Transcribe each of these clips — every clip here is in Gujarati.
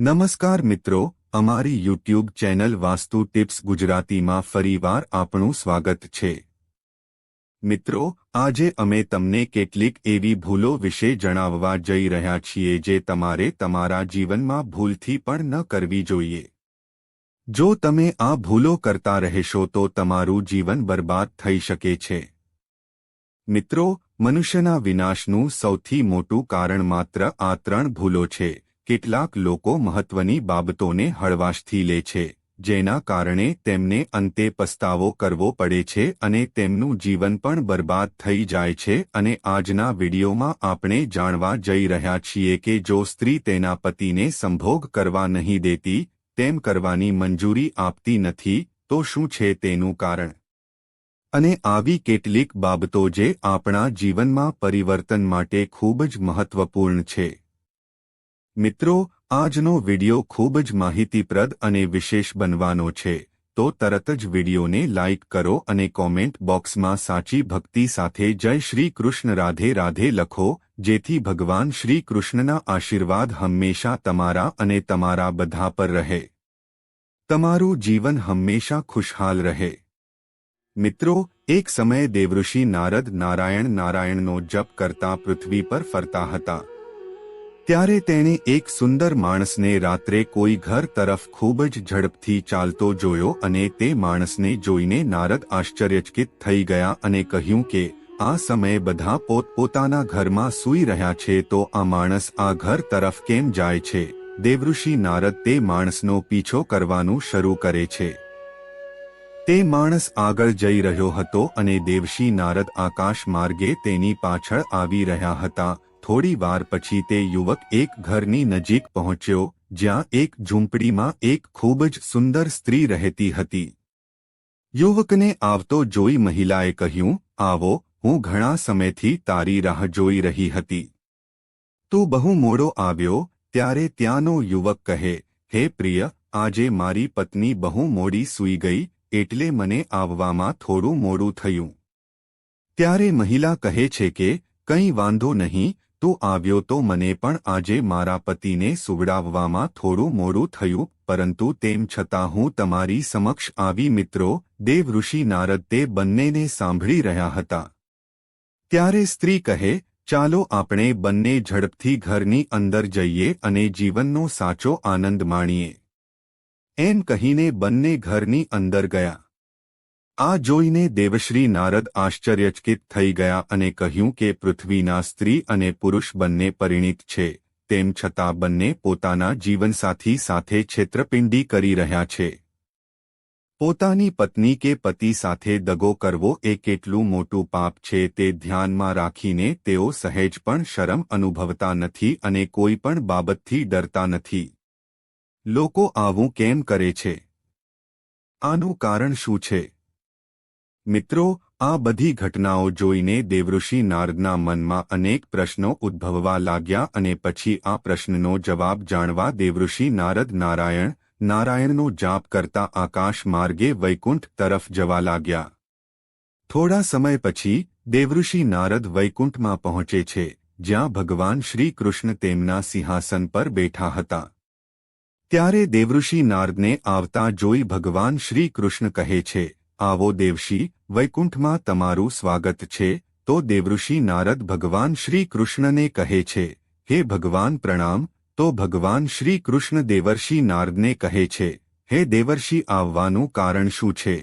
નમસ્કાર મિત્રો, અમારી યુટ્યુબ ચેનલ વાસ્તુ ટિપ્સ ગુજરાતીમાં ફરીવાર આપણું સ્વાગત છે. મિત્રો, આજે અમે તમને કેટલીક એવી ભૂલો વિશે જણાવવા જઈ રહ્યા છીએ જે તમારે તમારા જીવનમાં ભૂલથી પણ ન કરવી જોઈએ. જો તમે આ ભૂલો કરતા રહેશો તો તમારું જીવન બરબાદ થઈ શકે છે. મિત્રો, મનુષ્યના વિનાશનું સૌથી મોટું કારણ માત્ર આ ત્રણ ભૂલો છે. કેટલાક લોકો મહત્વની બાબતોને હળવાશથી લે છે, જેના કારણે તેમને અંતે પસ્તાવો કરવો પડે છે અને તેમનું જીવન પણ બરબાદ થઈ જાય છે અને આજના વિડીયોમાં આપણે જાણવા જઈ રહ્યા છીએ કે જો સ્ત્રી તેના પતિને સંભોગ કરવા નહીં દેતી, તેમ કરવાની મંજૂરી આપતી નથી, તો શું છે તેનું કારણ? અને આવી કેટલીક બાબતો જે આપણા જીવનમાં પરિવર્તન માટે ખૂબ જ મહત્વપૂર્ણ છે. મિત્રો, આજનો વિડિયો ખૂબ જ માહિતીપ્રદ અને વિશેષ બનવાનો છે, તો તરત જ વિડિયોને લાઇક કરો અને કોમેન્ટ બોક્સમાં સાચી ભક્તિ સાથે જય શ્રી કૃષ્ણ રાધે રાધે લખો, જેથી ભગવાન શ્રી કૃષ્ણના આશીર્વાદ હંમેશા તમારા અને તમારા બધા પર રહે. તમારું જીવન હંમેશા ખુશહાલ રહે. મિત્રો, એક સમયે દેવઋષિ નારદ નારાયણ નારાયણનો જપ કરતા પૃથ્વી પર ફરતા હતા. ત્યારે તેણે એક સુંદર માણસને રાત્રે કોઈ ઘર તરફ ખૂબ જ ઝડપથી ચાલતો જોયો અને તે માણસને જોઈને નારદ આશ્ચર્યચકિત થઈ ગયા અને કહ્યું કે, આ સમયે બધા પોતપોતાના ઘરમાં સૂઈ રહ્યા છે તો આ માણસ આ ઘર તરફ કેમ જાય છે? દેવઋષિ નારદ તે માણસનો પીછો કરવાનું શરૂ કરે છે. તે માણસ આગળ જઈ રહ્યો હતો અને દેવશી નારદ આકાશ માર્ગે તેની પાછળ આવી રહ્યા હતા થોડી વાર પછી તે યુવક એક ઘરની નજીક પહોંચ્યો, જ્યાં એક ઝૂંપડીમાં એક ખૂબ જ સુંદર સ્ત્રી રહેતી હતી. યુવકને આવતો જોઈ મહિલાએ કહ્યું, આવો, હું ઘણા સમયથી તારી રાહ જોઈ રહી હતી. તું બહુ મોડો આવ્યો, ત્યારે ત્યાંનો યુવક કહે, હે પ્રિય, આજે મારી પત્ની બહુ મોડી સૂઈ ગઈ, એટલે મને આવવામાં થોડું મોડું થયું. ત્યારે મહિલા કહે છે કે, કંઈ વાંધો નહીં તું આવ્યો તો મને પણ આજે મારા પતિને સુવડાવવામાં થોડું મોડું થયું, પરંતુ તેમ છતાં હું તમારી સમક્ષ આવી મિત્રો, દેવ ઋષિ નારદ તે બંનેને સાંભળી રહ્યા હતા. ત્યારે સ્ત્રી કહે, ચાલો આપણે બંને ઝડપથી ઘરની અંદર જઈએ અને જીવનનો સાચો આનંદ માણીએ. એમ કહીને બંને ઘરની અંદર ગયા. આ જોઈને દેવશ્રી નારદ આશ્ચર્યચકિત થઈ ગયા અને કહ્યું કે પૃથ્વીના સ્ત્રી અને પુરુષ બંને પરિણીત છે, તેમ છતાં બંને પોતાના જીવનસાથી સાથે છેતરપિંડી કરી રહ્યા છે. પોતાની પત્ની કે પતિ સાથે દગો કરવો એ કેટલું મોટું પાપ છે તે ધ્યાનમાં રાખીને તેઓ સહેજ પણ શરમ અનુભવતા નથી અને કોઈ પણ બાબતથી ડરતા નથી. લોકો આવું કેમ કરે છે? આનું કારણ શું છે? મિત્રો, આ બધી ઘટનાઓ જોઈને દેવઋષિ નારદના મનમાં અનેક પ્રશ્નો ઉદ્ભવવા લાગ્યા અને પછી આ પ્રશ્નનો જવાબ જાણવા દેવઋષિ નારદ નારાયણ, નારાયણનો જાપ કરતા આકાશ માર્ગે વૈકુંઠ તરફ જવા લાગ્યા. થોડા સમય પછી, દેવઋષિ નારદ વૈકુંઠમાં પહોંચે છે, જ્યાં ભગવાન શ્રી કૃષ્ણ તેમના સિંહાસન પર બેઠા હતા. ત્યારે દેવઋષિ નારદને આવતા જોઈ ભગવાન શ્રી કૃષ્ણ કહે છે આવો દેવશી, વૈકુંઠમાં તમારું સ્વાગત છે. તો દેવઋષિ નારદ ભગવાન શ્રી કૃષ્ણને કહે છે, હે ભગવાન પ્રણામ. તો ભગવાન શ્રી કૃષ્ણ દેવર્ષિ નારદને કહે છે, હે દેવર્ષિ, આવવાનું કારણ શું છે?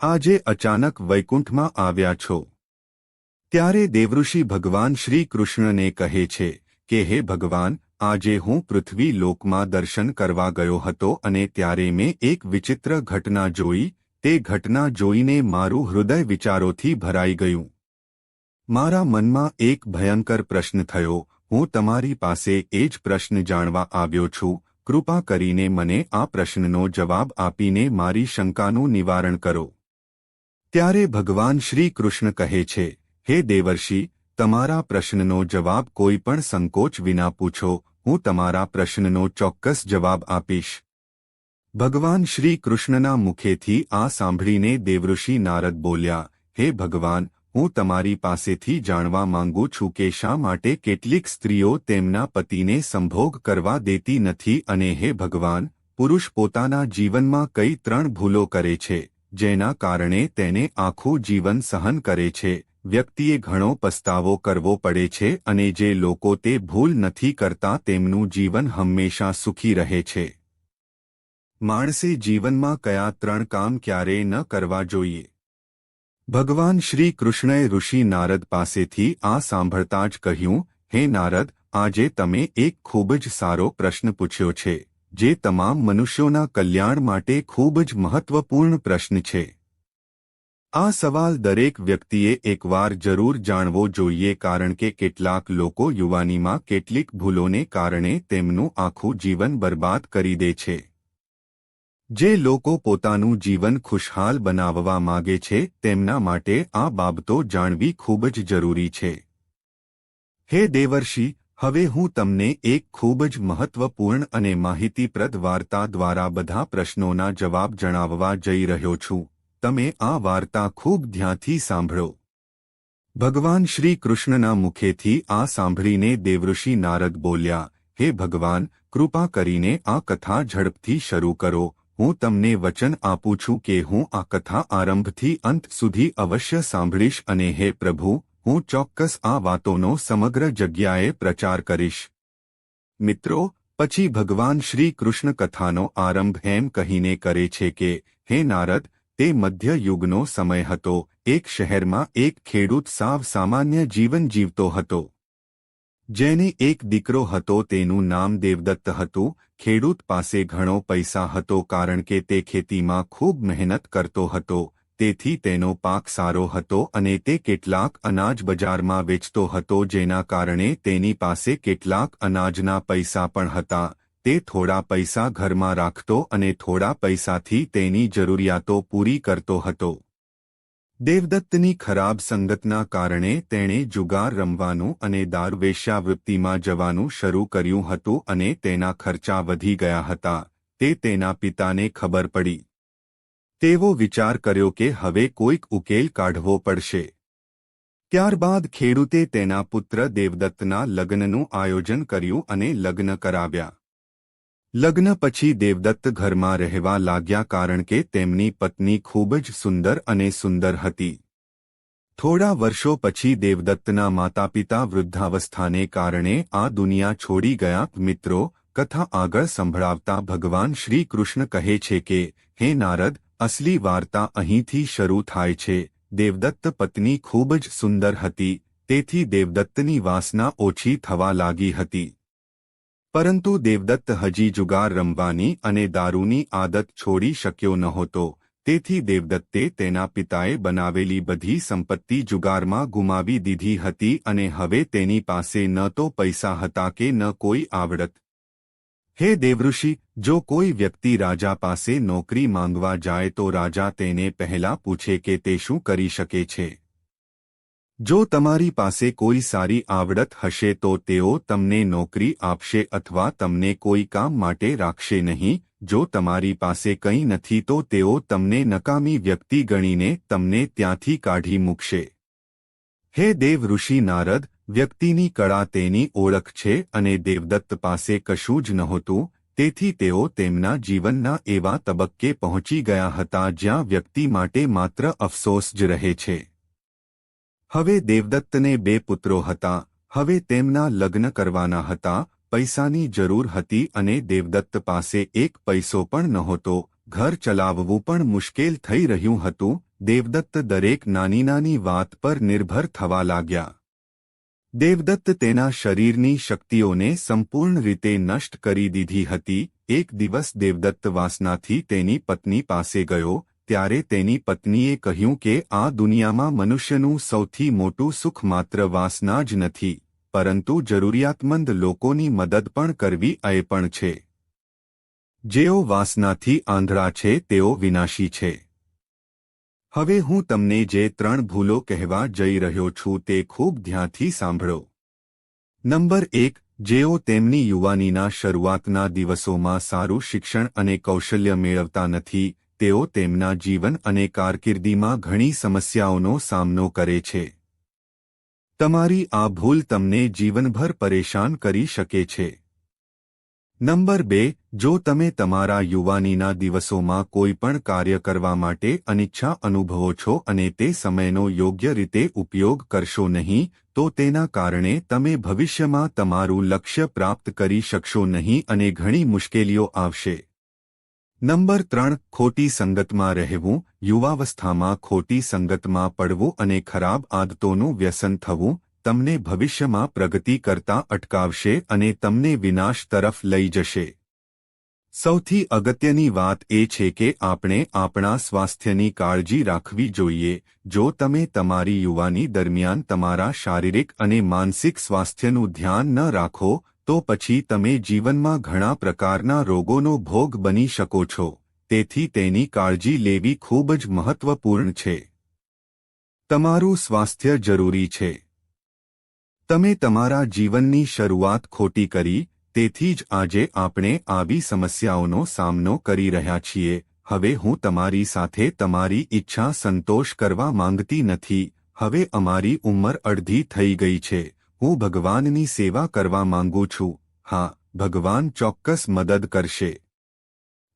આજે અચાનક વૈકુંઠમાં આવ્યા છો. ત્યારે દેવઋષિ ભગવાન શ્રી કૃષ્ણને કહે છે, કે હે ભગવાન, આજે હું પૃથ્વી લોકમાં દર્શન કરવા ગયો હતો અને ત્યારે મેં એક વિચિત્ર ઘટના જોઈ તે ઘટના જોઈને મારું હૃદય વિચારોથી ભરાઈ ગયું. મારા મનમાં એક ભયંકર પ્રશ્ન થયો, હું તમારી પાસે એ જ પ્રશ્ન જાણવા આવ્યો છું, કૃપા કરીને મને આ પ્રશ્નનો જવાબ આપીને મારી શંકાનું નિવારણ કરો. ત્યારે ભગવાન શ્રી કૃષ્ણ કહે છે, હે દેવર્ષિ, તમારા પ્રશ્નનો જવાબ કોઈ પણ સંકોચ વિના પૂછો, હું તમારા પ્રશ્નનો ચોક્કસ જવાબ આપીશ. ભગવાન શ્રી કૃષ્ણના મુખેથી આ સાંભળીને દેવઋષિ નારદ બોલ્યા, હે ભગવાન, હું તમારી પાસેથી જાણવા માંગુ છું કે શા માટે કેટલીક સ્ત્રીઓ તેમના પતિને સંભોગ કરવા દેતી નથી અને હે ભગવાન, પુરુષ પોતાના જીવનમાં કઈ ત્રણ ભૂલો કરે છે, જેના કારણે તેને આખું જીવન સહન કરે છે, વ્યક્તિએ ઘણો પસ્તાવો કરવો પડે છે અને જે લોકો તે ભૂલ નથી કરતા તેમનું જીવન હંમેશા સુખી રહે છે. માણસે જીવનમાં કયા ત્રણ કામ ક્યારેય ન કરવા જોઈએ? ભગવાન શ્રી કૃષ્ણએ ઋષિ નારદ પાસેથી આ સાંભળતા જ કહ્યું, હે નારદ, આજે તમે એક ખૂબ જ સારો પ્રશ્ન પૂછ્યો છે, જે તમામ મનુષ્યોના કલ્યાણ માટે ખૂબ જ મહત્વપૂર્ણ પ્રશ્ન છે. આ સવાલ દરેક વ્યક્તિએ એકવાર જરૂર જાણવો જોઈએ કારણ કે કેટલાક લોકો યુવાનીમાં કેટલીક ભૂલોને કારણે તેમનું આખું જીવન બરબાદ કરી દે છે. જે લોકો પોતાનું જીવન ખુશહાલ બનાવવા માગે છે, તેમના માટે આ બાબતો જાણવી ખૂબ જ જરૂરી છે. હે દેવર્ષિ, હવે હું તમને એક ખૂબ જ મહત્વપૂર્ણ અને માહિતીપ્રદ વાર્તા દ્વારા બધા પ્રશ્નોના જવાબ જણાવવા જઈ રહ્યો છું. તમે આ વાર્તા ખૂબ ધ્યાનથી સાંભળો. ભગવાન શ્રી કૃષ્ણના મુખેથી આ સાંભળીને દેવઋષિ નારદ બોલ્યા, હે ભગવાન, કૃપા કરીને આ કથા ઝડપથી શરૂ કરો હું તમને વચન આપું છું કે હું આ કથા આરંભથી અંત સુધી અવશ્ય સાંભળીશ અને હે પ્રભુ, હું ચોક્કસ આ વાતોનો સમગ્ર જગ્યાએ પ્રચાર કરીશ. મિત્રો, પછી ભગવાન શ્રી કૃષ્ણ કથાનો આરંભ એમ કહીને કરે છે કે, હે નારદ, તે મધ્ય યુગનો સમય હતો. એક શહેરમાં એક ખેડૂત સાવ સામાન્ય જીવન જીવતો હતો. જેને એક દીકરો હતો તેનું નામ દેવદત્ત હતું, ખેડૂત પાસે ઘણો પૈસા હતો કારણ કે તે ખેતીમાં ખૂબ મહેનત કરતો હતો, તેથી તેનો પાક સારો હતો અને તે કેટલાક અનાજ બજારમાં વેચતો હતો જેના કારણે તેની પાસે કેટલાક અનાજના પૈસા પણ હતા, તે થોડા પૈસા ઘરમાં રાખતો અને થોડા પૈસાથી તેની જરૂરિયાતો પૂરી કરતો હતો. દેવદત્તની ખરાબ સંગતના કારણે તેણે જુગાર રમવાનું અને દારવેશ્યાવૃત્તિમાં જવાનું શરૂ કર્યું હતું અને તેના ખર્ચા વધી ગયા હતા, તે તેના પિતાને ખબર પડી. તેવો વિચાર કર્યો કે હવે કોઈક ઉકેલ કાઢવો પડશે. ત્યારબાદ ખેડૂતે તેના પુત્ર દેવદત્તના લગ્નનું આયોજન કર્યું અને લગ્ન કરાવ્યા. લગ્ન પછી દેવદત્ત ઘરમાં રહેવા લાગ્યા કારણ કે તેમની પત્ની ખૂબ જ સુંદર અને સુંદર હતી. થોડા વર્ષો પછી દેવદત્તના માતાપિતા વૃદ્ધાવસ્થાને કારણે આ દુનિયા છોડી ગયા મિત્રો, કથા આગળ સંભળાવતા ભગવાન શ્રી કૃષ્ણ કહે છે કે, હે નારદ, અસલી વાર્તા અહીંથી શરૂ થાય છે. દેવદત્ત પત્ની ખૂબ જ સુંદર હતી, તેથી દેવદત્તની વાસના ઓછી થવા લાગી હતી. પરંતુ દેવદત્ત હજી જુગાર રમવાની અને દારૂની આદત છોડી શક્યો નહોતો, તેથી દેવદત્તે તેના પિતાએ બનાવેલી બધી સંપત્તિ જુગારમાં ગુમાવી દીધી હતી અને હવે તેની પાસે ન તો પૈસા હતા કે ન કોઈ આવડત. હે દેવઋષિ, જો કોઈ વ્યક્તિ રાજા પાસે નોકરી માંગવા જાય તો રાજા તેને પહેલા પૂછે કે તે શું કરી શકે છે? જો તમારી પાસે કોઈ સારી આવડત હશે તો તેઓ તમને નોકરી આપશે અથવા તમને કોઈ કામ માટે રાખશે નહીં. જો તમારી પાસે કંઈ નથી તો તેઓ તમને નકામી વ્યક્તિ ગણીને તમને ત્યાંથી કાઢી મૂકશે. હે દેવ ઋષિ નારદ, વ્યક્તિની કળા તેની ઓળખ છે અને દેવદત્ત પાસે કશું જ નહોતું. તેથી તેઓ તેમના જીવનના એવા તબક્કે પહોંચી ગયા હતા જ્યાં વ્યક્તિ માટે માત્ર અફસોસ જ રહે છે. હવે દેવદત્તને બે પુત્રો હતા, હવે તેમના લગ્ન કરવાના હતા, પૈસાની જરૂર હતી અને દેવદત્ત પાસે એક પૈસો પણ નહોતો, ઘર ચલાવવું પણ મુશ્કેલ થઈ રહ્યું હતું, દેવદત્ત દરેક નાની નાની વાત પર નિર્ભર થવા લાગ્યા. દેવદત્ત તેના શરીરની શક્તિઓને સંપૂર્ણ રીતે નષ્ટ કરી દીધી હતી, એક દિવસ દેવદત્ત વાસનાથી તેની પત્ની પાસે ગયો ત્યારે તેની પત્નીએ કહ્યું કે આ દુનિયામાં મનુષ્યનું સૌથી મોટું સુખ માત્ર વાસના જ નથી, પરંતુ જરૂરિયાતમંદ લોકોની મદદ પણ કરવી એ પણ છે. જેઓ વાસનાથી આંધળા છે, તેઓ વિનાશી છે. હવે હું તમને જે ત્રણ ભૂલો કહેવા જઈ રહ્યો છું તે ખૂબ ધ્યાનથી સાંભળો. નંબર એક, જેઓ તેમની યુવાનીના શરૂઆતના દિવસોમાં સારું શિક્ષણ અને કૌશલ્ય મેળવતા નથી તેઓ તેમના જીવન અને કારકિર્દીમાં ઘણી સમસ્યાઓનો સામનો કરે છે. તમારી આ ભૂલ તમને જીવનભર પરેશાન કરી શકે છે. નંબર બે, જો તમે તમારા યુવાનીના દિવસોમાં કોઈ પણ કાર્ય કરવા માટે અનિચ્છા અનુભવો છો અને તે સમયનો યોગ્ય રીતે ઉપયોગ કરશો નહીં, તો તેના કારણે તમે ભવિષ્યમાં તમારું લક્ષ્ય પ્રાપ્ત કરી શકશો નહીં અને ઘણી મુશ્કેલીઓ આવશે. નંબર ત્રણ, ખોટી સંગતમાં રહેવું, યુવાવસ્થામાં ખોટી સંગતમાં પડવું અને ખરાબ આદતોનું વ્યસન થવું, તમને ભવિષ્યમાં પ્રગતિ કરતા અટકાવશે અને તમને વિનાશ તરફ લઈ જશે. સૌથી અગત્યની વાત એ છે કે આપણે આપણા સ્વાસ્થ્યની કાળજી રાખવી જોઈએ. જો તમે તમારી યુવાની દરમિયાન તમારા શારીરિક અને માનસિક સ્વાસ્થ્યનું ધ્યાન ન રાખો તો પછી તમે જીવનમાં ઘણા પ્રકારના રોગોનો ભોગ બની શકો છો. તેથી તેની કાળજી લેવી ખૂબ જ મહત્વપૂર્ણ છે. તમારું સ્વાસ્થ્ય જરૂરી છે. તમે તમારા જીવનની શરૂઆત ખોટી કરી, તેથી જ આજે આપણે આવી સમસ્યાઓનો સામનો કરી રહ્યા છીએ. હવે હું તમારી સાથે તમારી ઈચ્છા સંતોષ કરવા માંગતી નથી. હવે અમારી ઉંમર અડધી થઈ ગઈ છે. હું ભગવાનની સેવા કરવા માંગુ છું. હા, ભગવાન ચોક્કસ મદદ કરશે.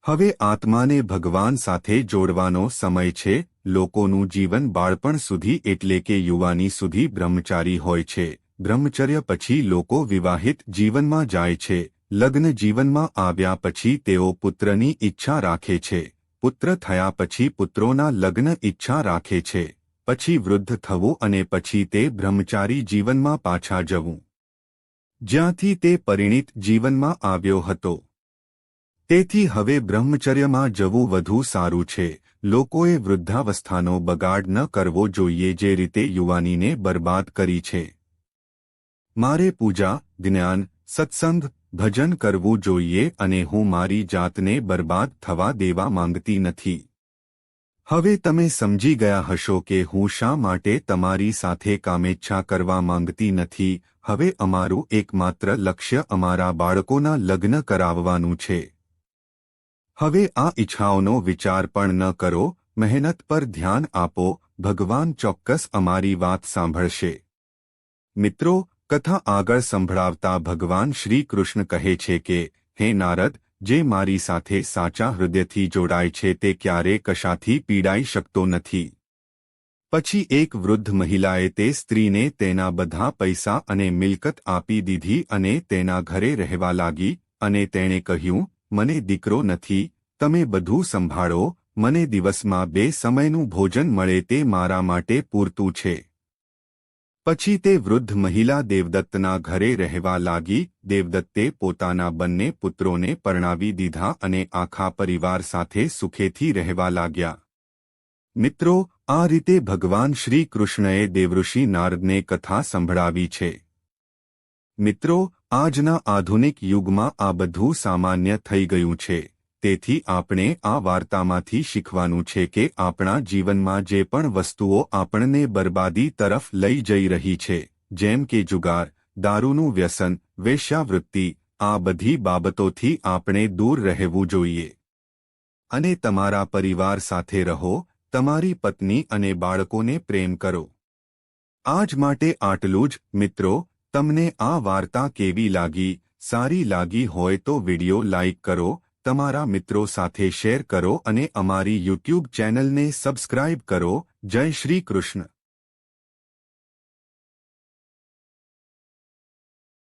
હવે આત્માને ભગવાન સાથે જોડવાનો સમય છે. લોકોનું જીવન બાળપણ સુધી એટલે કે યુવાની સુધી બ્રહ્મચારી હોય છે. બ્રહ્મચર્ય પછી લોકો વિવાહિત જીવનમાં જાય છે. લગ્ન જીવનમાં આવ્યા પછી તેઓ પુત્રની ઈચ્છા રાખે છે. પુત્ર થયા પછી પુત્રોના લગ્ન ઈચ્છા રાખે છે. પછી વૃદ્ધ થવું અને પછી તે બ્રહ્મચારી જીવનમાં પાછા જવું. જ્યાંથી તે પરિણિત જીવનમાં આવ્યો હતો. તેથી હવે બ્રહ્મચર્યમાં જવું વધુ સારું છે. લોકોએ વૃદ્ધાવસ્થાનો બગાડ ન કરવો જોઈએ જે રીતે યુવાનીને બરબાદ કરી છે. મારે પૂજા, જ્ઞાન, સત્સંગ, ભજન કરવું જોઈએ અને હું મારી જાતને બરબાદ થવા દેવા માંગતી નથી. હવે તમે સમજી ગયા હશો કે હું શા માટે તમારી સાથે કામેચ્છા કરવા માંગતી નથી, હવે અમારું એકમાત્ર લક્ષ્ય અમારા બાળકોના લગ્ન કરાવવાનું છે. હવે આ ઈચ્છાઓનો વિચાર પણ ન કરો, મહેનત પર ધ્યાન આપો, ભગવાન ચોક્કસ અમારી વાત સાંભળશે. મિત્રો, કથા આગળ સંભળાવતા ભગવાન શ્રી કૃષ્ણ કહે છે કે, હે નારદ જે મારી સાથે સાચા હૃદયથી જોડાય છે તે ક્યારે કશાથી પીડાઈ શકતો નથી. પછી એક વૃદ્ધ મહિલાએ તે સ્ત્રીને તેના બધા પૈસા અને મિલકત આપી દીધી અને તેના ઘરે રહેવા લાગી અને તેણે કહ્યું, મને દીકરો નથી, તમે બધું સંભાળો, મને દિવસમાં બે સમયનું ભોજન મળે તે મારા માટે પૂરતું છે. પછી તે વૃદ્ધ મહિલા દેવદત્તના ઘરે રહેવા લાગી. દેવદત્તે પોતાના બંને પુત્રોને પરણાવી દીધા અને આખા પરિવાર સાથે સુખેથી રહેવા લાગ્યા. મિત્રો, આ રીતે ભગવાન શ્રી કૃષ્ણએ દેવઋષિ નારદને કથા સંભળાવી છે. મિત્રો, આજના આધુનિક યુગમાં આ બધું સામાન્ય થઈ ગયું છે. તેથી આપણે આ વાર્તામાંથી શીખવાનું છે કે આપણા જીવનમાં જે પણ વસ્તુઓ આપણને બરબાદી તરફ લઈ જઈ રહી છે, જેમ કે જુગાર, દારૂનું વ્યસન, વેશ્યાવૃત્તિ, આ બધી બાબતોથી આપણે દૂર રહેવું જોઈએ. અને તમારા પરિવાર સાથે રહો, તમારી પત્ની અને બાળકોને પ્રેમ કરો. આજ માટે આટલું જ, મિત્રો, તમને આ વાર્તા કેવી લાગી, સારી લાગી હોય તો વિડિયો લાઇક કરો તમારા મિત્રો સાથે શેર કરો અને અમારી યુટ્યુબ ચેનલને સબસ્ક્રાઇબ કરો. જય શ્રી કૃષ્ણ.